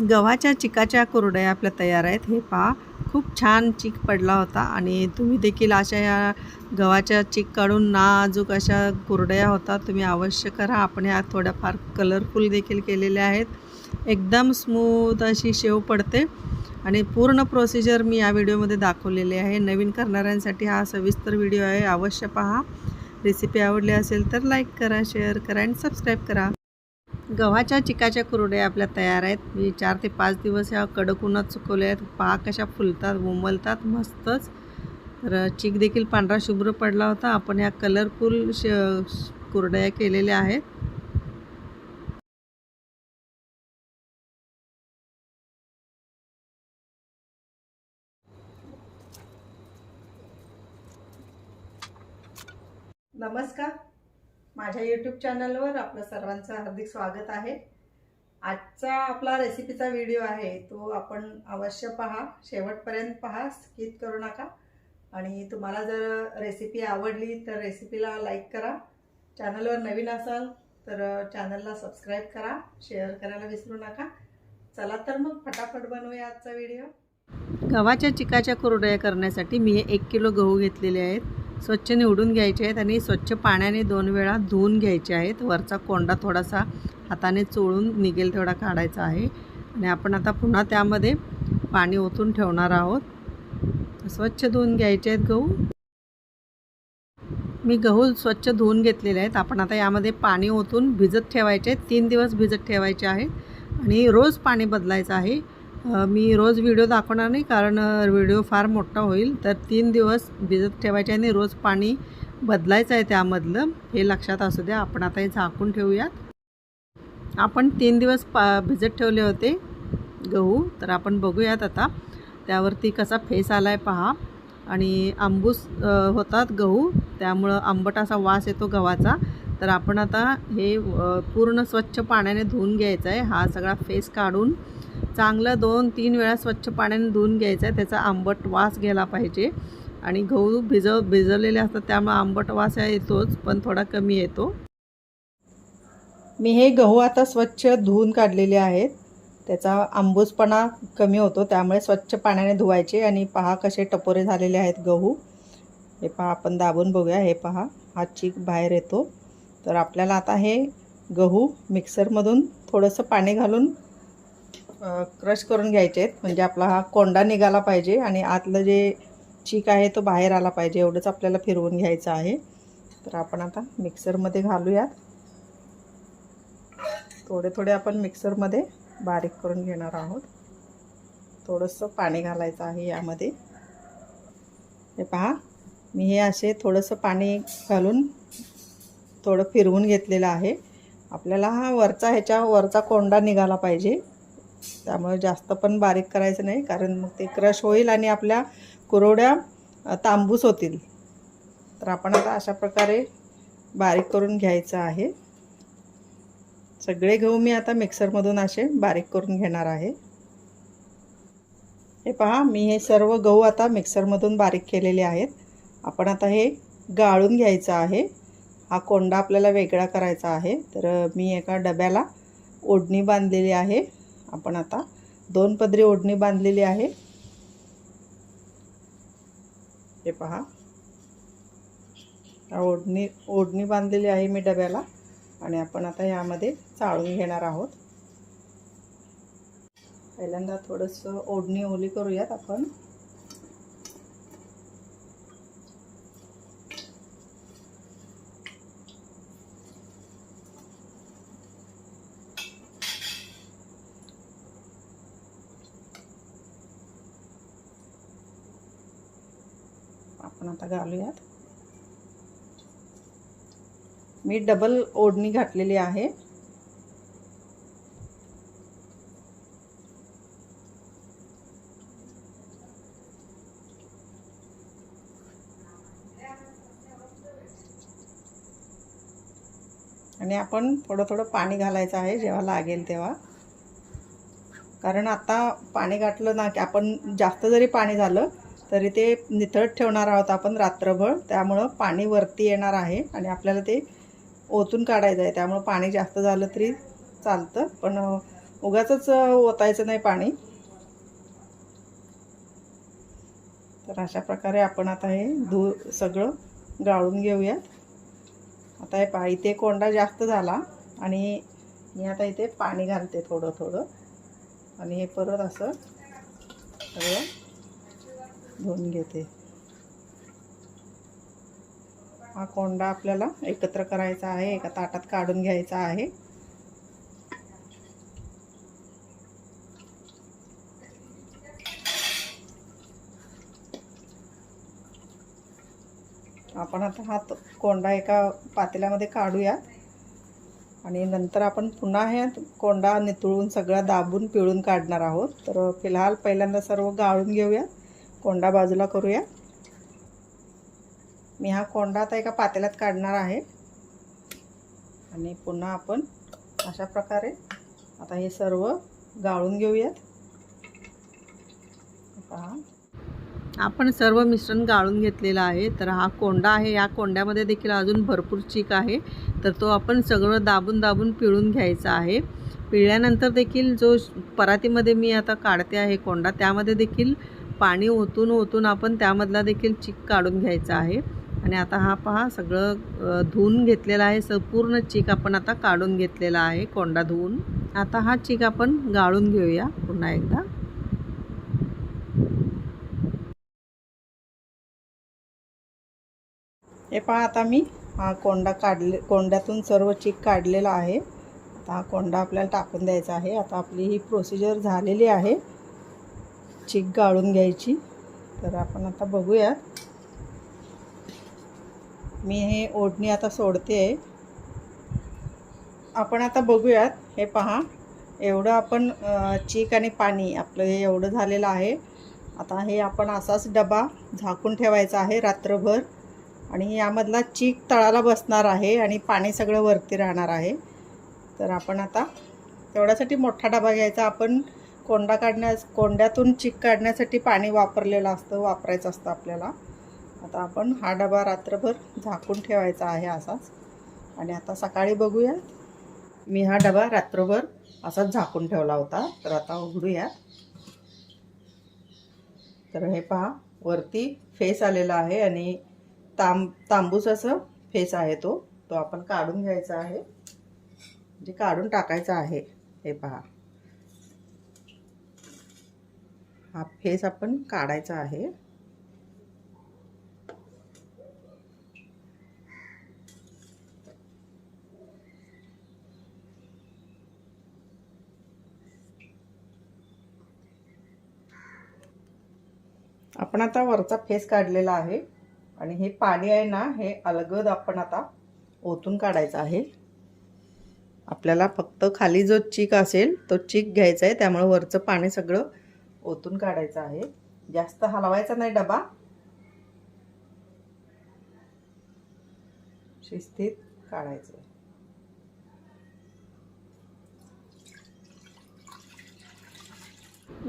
गव्हाच्या चिकाच्या कुरडया आपल्या तयार आहेत. हे पहा खूप छान चीक पडला होता आणि तुम्ही देखील अशा या गव्हाच्या चीक काढून नाजूक अशा कुरडया होता तुम्ही अवश्य करा. आपण ह्या थोड्याफार कलरफुल देखील केलेल्या आहेत. एकदम स्मूथ अशी शेव पडते आणि पूर्ण प्रोसिजर मी या व्हिडिओमध्ये दाखवलेली आहे. नवीन करणाऱ्यांसाठी हा सविस्तर व्हिडिओ आहे. अवश्य पहा. रेसिपी आवडली असेल तर लाईक करा शेअर करा आणि सबस्क्राईब करा. गव्हाच्या चिकाच्या कुरड्या आपल्या तयार आहेत. मी चार ते पाच दिवस ह्या कडक उन्हात सुकवल्या आहेत. पहा कशा फुलतात उमलतात मस्तच. तर चिक देखील पांढरा शुभ्र पडला होता. आपण ह्या कलरफुल श कुरड्या केलेल्या आहेत. नमस्कार. माझ्या यूट्यूब चॅनलवर आपलं सर्वांचं हार्दिक स्वागत आहे. आजचा आपला रेसिपीचा व्हिडिओ आहे तो आपण अवश्य पहा. शेवटपर्यंत पहा स्किप करू नका. आणि तुम्हाला जर रेसिपी आवडली तर रेसिपीला लाईक करा. चॅनलवर नवीन असाल तर चॅनलला सबस्क्राईब करा. शेअर करायला विसरू नका. चला तर मग फटाफट बनवूया आजचा व्हिडिओ गव्हाच्या चिकाच्या कुरडया करण्यासाठी मी एक किलो गहू घेतलेले आहेत. स्वच्छ निवडून घ्यायचे आहेत आणि स्वच्छ पाण्याने दोन वेळा धुवून घ्यायचे आहेत. वरचा कोंडा थोडासा हाताने चोळून निघेल तेवढा काढायचा आहे. आणि आपण आता पुन्हा त्यामध्ये पाणी ओतून ठेवणार आहोत. स्वच्छ धुवून घ्यायचे आहेत गहू. मी गहू स्वच्छ धुवून घेतलेले आहेत. आपण आता यामध्ये पाणी ओतून भिजत ठेवायचे आहेत. तीन दिवस भिजत ठेवायचे आहेत. आणि रोज पाणी बदलायचं आहे. मी रोज व्हिडिओ दाखवणार नाही कारण व्हिडिओ फार मोठा होईल. तर तीन दिवस भिजत ठेवायचे आणि रोज पाणी बदलायचं आहे त्यामधलं. हे लक्षात असू द्या. आपण आता हे झाकून ठेवूयात. आपण तीन दिवस पा भिजत ठेवले होते गहू. तर आपण बघूयात आता. त्यावरती कसा फेस आला आहे पहा. आणि आंबूस होतात गहू. त्यामुळं आंबट असा वास येतो गव्हाचा. तर आपण आता हे पूर्ण स्वच्छ पाण्याने धुवून घ्यायचा आहे. हा सगळा फेस काढून चांगलं दोन तीन वेळा स्वच्छ पाण्याने धुवून घ्यायचं आहे. त्याचा आंबट वास घ्यायला पाहिजे. आणि गहू भिजव भिजवलेले असतात त्यामुळे आंबट वास येतोच पण थोडा कमी येतो. मी हे गहू आता स्वच्छ धुवून काढलेले आहेत. त्याचा आंबूसपणा कमी होतो त्यामुळे स्वच्छ पाण्याने धुवायचे. आणि पहा कसे टपोरे झालेले आहेत गहू. हे पहा आपण दाबून बघूया. हे पहा हा चीक बाहेर येतो. तर आपल्याला आता हे गहू मिक्सरमधून थोडंसं पाणी घालून क्रश करून घ्यायचे आहेत म्हणजे आपला हा कोंडा निघाला पाहिजे आणि आतलं जे चीक आहे तो बाहेर आला पाहिजे. एवढंच आपल्याला फिरवून घ्यायचं आहे. तर आपण आता मिक्सरमध्ये घालूयात. थोडे थोडे आपण मिक्सरमध्ये बारीक करून घेणार आहोत. थोडंसं पाणी घालायचं आहे यामध्ये. हे पहा मी हे असे थोडंसं पाणी घालून थोडं फिरवून घेतलेलं आहे. आपल्याला हा वरचा ह्याच्या वरचा कोंडा निघाला पाहिजे. त्यामुळे जास्त पण बारीक करायचं नाही कारण मग ते क्रश होईल आणि आपल्या कुरोड्या तांबूस होतील. तर आपण आता अशा प्रकारे बारीक करून घ्यायचं आहे. सगळे गहू मी आता मिक्सरमधून असे बारीक करून घेणार आहे. हे पहा मी हे सर्व गहू आता मिक्सरमधून बारीक केलेले आहेत. आपण आता हे गाळून घ्यायचं आहे. हा कोंडा आपल्याला वेगळा करायचा आहे. तर मी एका डब्याला ओढणी बांधलेली आहे. आपण आता दोन पदरी ओढणी बांधलेली आहे. हे पहा. ओढणी ओढणी बांधलेली आहे मी डब्याला आणि आपण आता यामध्ये चाळून घेणार आहोत. पहिल्यांदा थोडंसं ओढणी ओली करूयात आपण आपण आता घालूयात. मी डबल ओढणी घातलेली आहे. आणि आपण थोडं थोडं पाणी घालायचं आहे जेव्हा लागेल तेव्हा. कारण आता पाणी घातलं ना की आपण जास्त जरी पाणी झालं तरी ते निथळत ठेवणार आहोत आपण रात्रभर. त्यामुळं पाणी वरती येणार आहे आणि आपल्याला ते ओतून काढायचं आहे. त्यामुळं पाणी जास्त झालं तरी चालतं पण उगाचंच ओतायचं नाही पाणी. तर अशा प्रकारे आपण आता हे धू सगळं गाळून घेऊयात. आता हे पा इथे कोंडा जास्त झाला आणि मी आता इथे पाणी घालते थोडं थोडं आणि हे परत असं सगळं धुवून घेते. हा कोंडा आपल्याला एकत्र करायचा आहे एका ताटात काढून घ्यायचा आहे. आपण आता हा कोंडा एका पातेल्यामध्ये काढूया. आणि नंतर आपण पुन्हा हे कोंडा नितळून सगळा दाबून पिळून काढणार आहोत. तर फिलहाल पहिल्यांदा सर्व गाळून घेऊया. कोंडा बाजूला करूया. मी हा कोंडा आता एका पातेल्यात काढणार आहे. आणि पुन्हा आपण अशा प्रकारे आता हे सर्व गाळून घेऊयात. पहा आपण सर्व मिश्रण गाळून घेतलेलं आहे. तर हा कोंडा आहे. या कोंड्यामध्ये देखील अजून भरपूर चीक आहे. तर तो आपण सगळं दाबून दाबून पिळून घ्यायचा आहे. पिळल्यानंतर देखील जो परातीमध्ये मी आता काढते आहे कोंडा त्यामध्ये देखील पाणी ओतून ओतून आपण त्यामधला देखील चीक काढून घ्यायचा आहे. आणि आता हा पहा सगळं धुवून घेतलेला आहे. संपूर्ण चीक आपण आता काढून घेतलेला आहे कोंडा धुवून. आता हा चीक आपण गाळून घेऊया पुन्हा एकदा. हे पहा आता मी हा कोंडा काढले कोंड्यातून सर्व चीक काढलेला आहे. आता हा कोंडा आपल्याला टाकून द्यायचा आहे. आता आपली ही प्रोसिजर झालेली आहे. चीक गाळून घ्यायची. तर आपण आता बघूयात. मी हे ओढणी आता सोडते. आहे आपण आता बघूयात. हे पहा. एवढं आपण चीक आणि पाणी आपलं हे एवढं झालेलं आहे. आता हे आपण असाच डबा झाकून ठेवायचा आहे रात्रभर. आणि यामधला चीक तळाला बसणार आहे आणि पाणी सगळं वरती राहणार आहे. तर आपण आता तेवढ्यासाठी मोठा डबा घ्यायचा. आपण कोंडा काढण्यास कोंड्यातून चीक काढण्यासाठी पाणी वापरलेलं असतं वापरायचं असतं आपल्याला. आता आपण हा डबा रात्रभर झाकून ठेवायचा आहे असाच. आणि आता सकाळी बघूया मी हा डबा रात्रभर असाच झाकून ठेवला होता. तर आता उघडूया तर हे पहा वरती फेस आलेला आहे आणि तांब तांबूस असं फेस आहे तो. तो आपण काढून घ्यायचा आहे. म्हणजे काढून टाकायचा आहे. हे पहा. हा फेस आपण काढायचा आहे. आपण आता वरचा फेस काढलेला आहे आणि हे पाणी आहे ना हे अलगद आपण आता ओतून काढायचं आहे. आपल्याला फक्त खाली जो चीक असेल तो चीक घ्यायचा आहे त्यामुळे वरचं पाणी सगळं ओतून काढायचं आहे. जास्त हलवायचा नाही डबा. शिस्तीत काढायचं.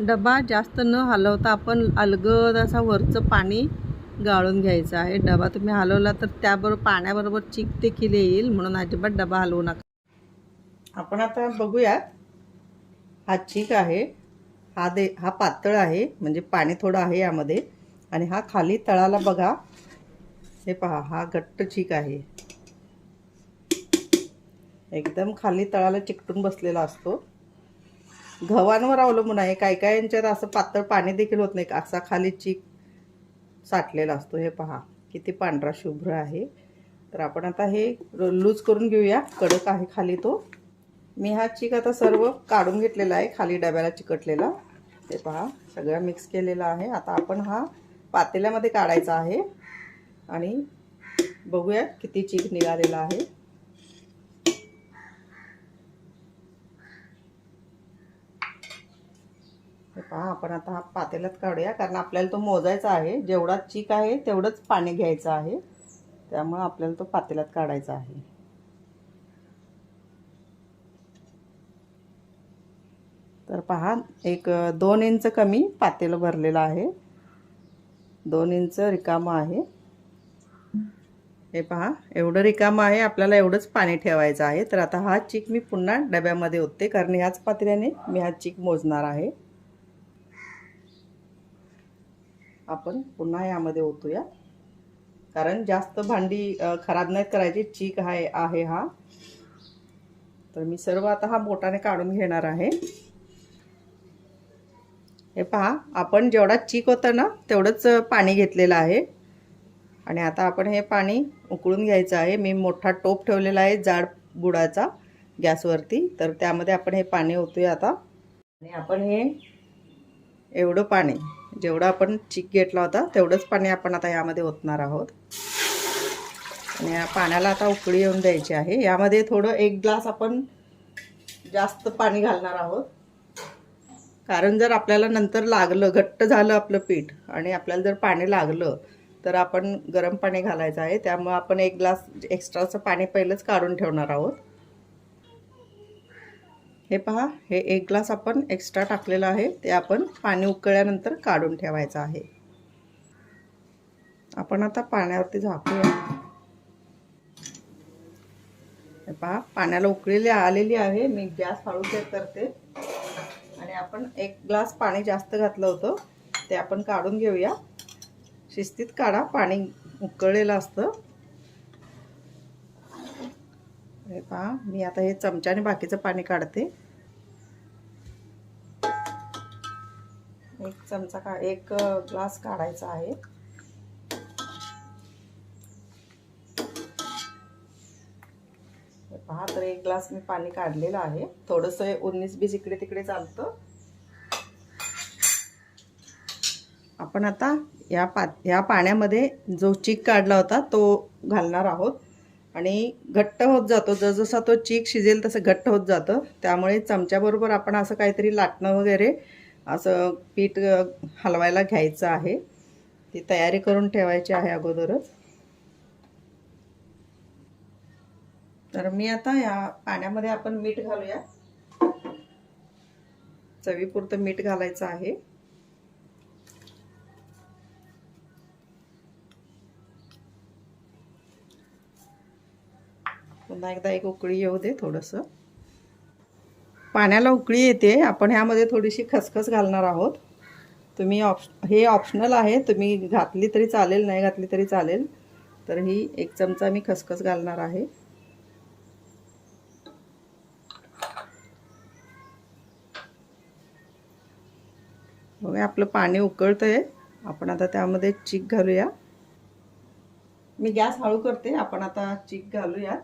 डबा जास्त न हलवता आपण अलगद असा वरचं पाणी गाळून घ्यायचं आहे. डबा तुम्ही हलवला तर त्याबरोबर पाण्याबरोबर चीक देखील येईल म्हणून अजिबात डबा हलवू नका. आपण आता बघूयात. हा चीक आहे. हा दे हा पातळ आहे म्हणजे पाणी थोडं आहे यामध्ये. आणि हा खाली तळाला बघा. हे पहा हा घट्ट चीक आहे. एकदम खाली तळाला चिकटून बसलेला असतो. गव्हांवर अवलंबून आहे. काय काय यांच्यात असं पातळ पाणी देखील होत नाही. असा खाली चीक साठलेला असतो. हे पहा किती पांढरा शुभ्र आहे. तर आपण आता हे लूज करून घेऊया. कडक आहे खाली तो. मी हा चीक आता सर्व काढून घेतलेला आहे खाली डब्याला चिकटलेला. ते पहा सगळं मिक्स केलेला आहे. आता आपण हा पातेल्यामध्ये काढायचा आहे. आणि बघूया किती चीक निघालेला आहे. पहा आपण आता हा पातेल्यात काढूया कारण आपल्याला तो मोजायचा आहे. जेवढा चीक आहे तेवढंच पाणी घ्यायचं आहे. त्यामुळं आपल्याला तो पातेल्यात काढायचा आहे. तर पहा एक दोन इंच कमी पातेलं भरलेलं आहे. दोन इंच रिकामं आहे. हे पहा एवढं रिकामं आहे आपल्याला एवढंच पाणी ठेवायचं आहे. तर आता हा चीक मी पुन्हा डब्यामध्ये ओतते कारण ह्याच पात्र्याने मी हा चीक मोजणार आहे. आपण पुन्हा यामध्ये ओतूया. कारण जास्त भांडी खराब नाहीत करायची चीक आहे आहे हा. तर मी सर्व आता हा बोटाने काढून घेणार आहे. हे पहा आपण जेवढा चीक होतं ना तेवढंच पाणी घेतलेलं आहे. आणि आता आपण हे पाणी उकळून घ्यायचं आहे. मी मोठा टोप ठेवलेला आहे जाड बुडाचा गॅसवरती. तर त्यामध्ये आपण हे पाणी ओतूया आता. आणि आपण हे एवढं पाणी जेवढं आपण चीक घेतला होता तेवढंच पाणी आपण आता यामध्ये ओतणार आहोत. आणि या पाण्याला आता उकळी येऊन द्यायची आहे. यामध्ये थोडं एक ग्लास आपण जास्त पाणी घालणार आहोत. कारण जर आपल्याला नंतर लागलं घट्ट झालं आपलं पीठ आणि आपल्याला जर पाणी लागलं तर आपण गरम पाणी घालायचं आहे. त्यामुळे आपण एक ग्लास एक्स्ट्राचं पाणी पहिलंच काढून ठेवणार आहोत. हे पहा हे एक ग्लास आपण एक्स्ट्रा टाकलेलं आहे. ते आपण पाणी उकळल्यानंतर काढून ठेवायचं आहे. आपण आता पाण्यावरती झाकूया. हे पहा पाण्याला उकळलेली आलेली आहे. मी गॅस हळू चेक करते. आपण एक ग्लास पाणी जास्त घातलं होतं ते आपण काढून घेऊया. शिस्तीत काढा पाणी उकळलेलं असतं. हे पहा मी आता हे चमच्याने बाकीचं पाणी काढते. एक चमचा का एक ग्लास काढायचा आहे. पहा तर एक ग्लास मी पाणी काढलेलं आहे. थोडंसं उन्नीस बीस इकडे तिकडे चालतं. आपण आता या पा या पाण्यामध्ये जो चीक काढला होता तो घालणार आहोत. आणि घट्ट होत जातो. जसजसा तो चीक शिजेल तसं घट्ट होत जातं. त्यामुळे चमच्याबरोबर आपण असं काहीतरी लाटणं वगैरे असं पीठ हलवायला घ्यायचं आहे. ती तयारी करून ठेवायची आहे अगोदरच. तर मी आता या पाण्यामध्ये आपण मीठ घालूया. चवीपुरतं मीठ घालायचं आहे. पुन्हा एकदा एक उकळी येऊ दे थोडंसं. पाण्याला उकळी येते. आपण ह्यामध्ये थोडीशी खसखस घालणार आहोत. तुम्ही ऑप्श हे ऑप्शनल आहे. तुम्ही घातली तरी चालेल नाही घातली तरी चालेल. तर ही एक चमचा मी खसखस घालणार आहे. बघा आपलं पाणी उकळतं आहे आपण आता त्यामध्ये चीक घालूया. मी गॅस हळू करते. आपण आता चीक घालूया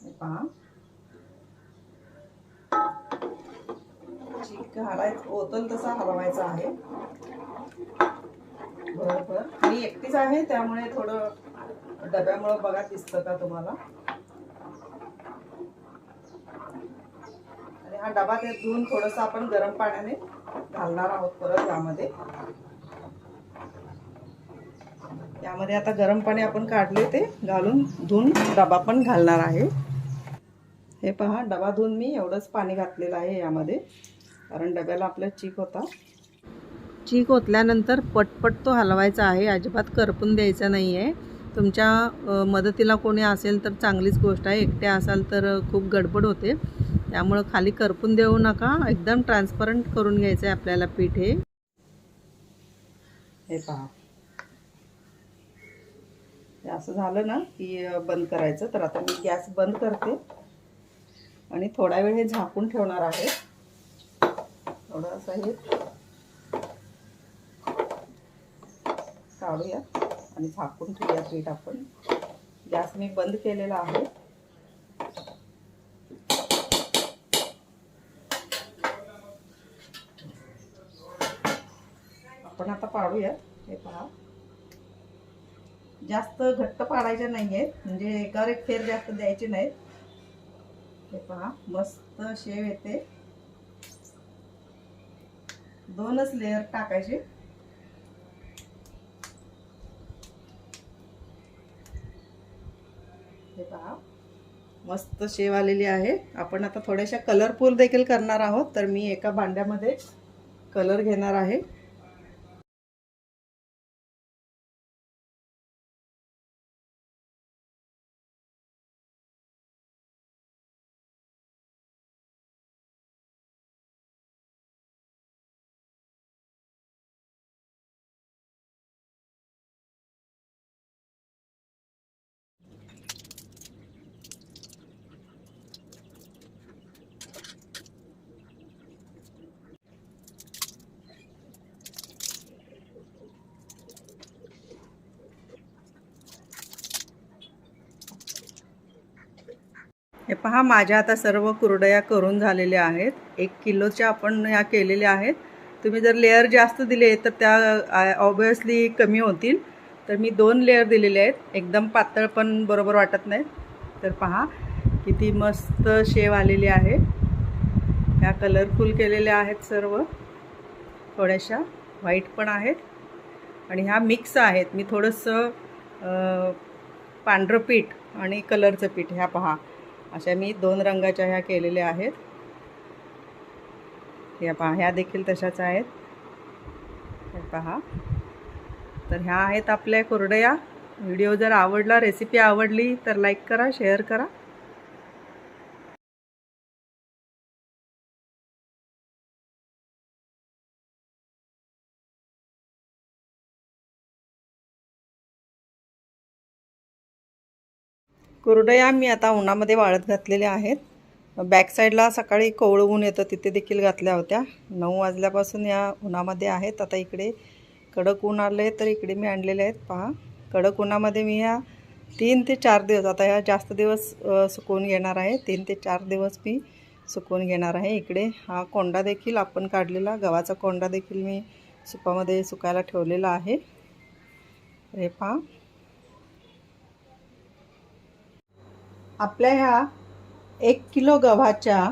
पहा चीक घालायचं ओतल तसा हलवायचा आहे. बरोबर. मी एकटीच आहे त्यामुळे थोडं डब्यामुळं बघा दिसतं का तुम्हाला. आणि हा डबा ते धुवून थोडंसं आपण गरम पाण्याने घालणार आहोत परत यामध्ये. यामध्ये आता गरम पाणी आपण काढले ते घालून धुवून डबा पण घालणार आहे. हे पहा डबा धुवून मी एवढंच पाणी घातलेलं आहे यामध्ये कारण डब्याला आपल्या चीक होता. चीक ओतल्यानंतर पटपट तो हलवायचा आहे अजिबात करपून द्यायचा नाही आहे तुमच्या मदतीला कोणी असेल तर चांगलीच गोष्ट आहे. एकट्या असाल तर खूप गडबड होते. त्यामुळं खाली करपून देऊ नका. एकदम ट्रान्सपरंट करून घ्यायचं आहे आपल्याला पीठ हे. हे पहा. असं झालं ना की बंद करायचं. तर आता मी गॅस बंद करते. आणि थोडा वेळ हे झाकून ठेवणार आहे. थोडं असं हे काढूया आणि झाकून ठेवूया पीठ आपण. गॅस मी बंद केलेला आहे. आपण आता पाडूया. हे पहा. जास्त घट्ट पाडायचे नाही आहेत म्हणजे एकावर एक फेर जास्त द्यायचे नाहीत. हे पहा मस्त शेव येते. दोनच लेअर टाकायचे. हे पहा मस्त शेव आलेली आहे. आपण आता थोड्याशा कलरफुल देखील करणार आहोत तर मी एका भांड्यामध्ये कलर घेणार आहे. हे पहा माझ्या आता सर्व कुरडया करून झालेल्या आहेत. एक किलोच्या आपण ह्या केलेल्या आहेत. तुम्ही जर लेअर जास्त दिले तर त्या ऑब्वियसली कमी होतील. तर मी दोन लेअर दिलेले आहेत. एकदम पातळ पण बरोबर वाटत नाहीत तर पहा किती मस्त शेव आलेली आहे. ह्या कलरफुल केलेल्या आहेत सर्व. थोड्याशा व्हाईट पण आहेत. आणि ह्या मिक्स आहेत. मी थोडंसं पांढरं पीठ आणि कलरचं पीठ ह्या पहा. अशा मी दोन रंगाच्या ह्या केलेल्या आहेत. या पहा ह्या देखील तशाच आहेत. हे पहा. तर ह्या आहेत आपल्या कुरडया. व्हिडिओ जर आवडला रेसिपी आवडली तर लाईक करा शेअर करा. कुरडया मी आता उन्हामध्ये वाळत घातलेल्या आहेत. बॅकसाईडला सकाळी कोवळं ऊन येतं तिथे देखील घातल्या होत्या. नऊ वाजल्यापासून या उन्हामध्ये आहेत. आता इकडे कडक ऊन आले तर इकडे मी आणलेले आहेत. पहा कडक उन्हामध्ये मी ह्या तीन ते चार दिवस आता ह्या जास्त दिवस सुकवून घेणार आहे. तीन ते चार दिवस मी सुकवून घेणार आहे. इकडे हा कोंडा देखील आपण काढलेला गव्हाचा कोंडा देखील मी सुपामध्ये सुकायला ठेवलेला आहे. हे पहा. आपल्या ह्या एक किलो गव्हाच्या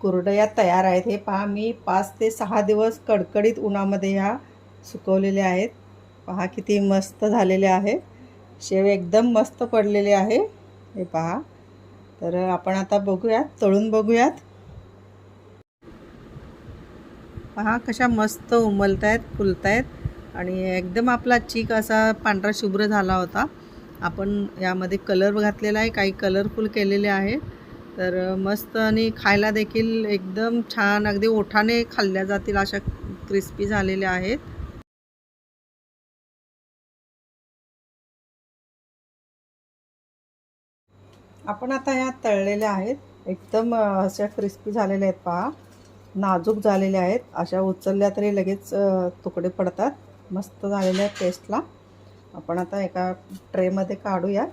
कुरडया तयार आहेत. हे पहा मी पाच ते सहा दिवस कडकडीत उन्हामध्ये ह्या सुकवलेल्या आहेत. पहा किती मस्त झालेले आहे शेव एकदम मस्त पडलेले आहे. हे पहा. तर आपण आता बघूयात तळून बघूयात. पहा कशा मस्त उमलत आहेत फुलत आहेत आणि एकदम आपला चीक असा पांढरा शुभ्र झाला होता. आपण यामध्ये कलर घातलेला आहे काही कलरफुल केलेले आहे. तर मस्त आणि खायला देखील एकदम छान अगदी ओठाने खाल्ल्या जातील अशा क्रिस्पी झालेल्या आहेत. आपण आता ह्या तळलेल्या आहेत. एकदम अशा क्रिस्पी झालेल्या आहेत पहा. नाजूक झालेल्या आहेत. अशा उचलल्या तरी लगेच तुकडे पडतात. मस्त झालेल्या आहेत टेस्टला आपण आता एका ट्रेमध्ये काढूयात.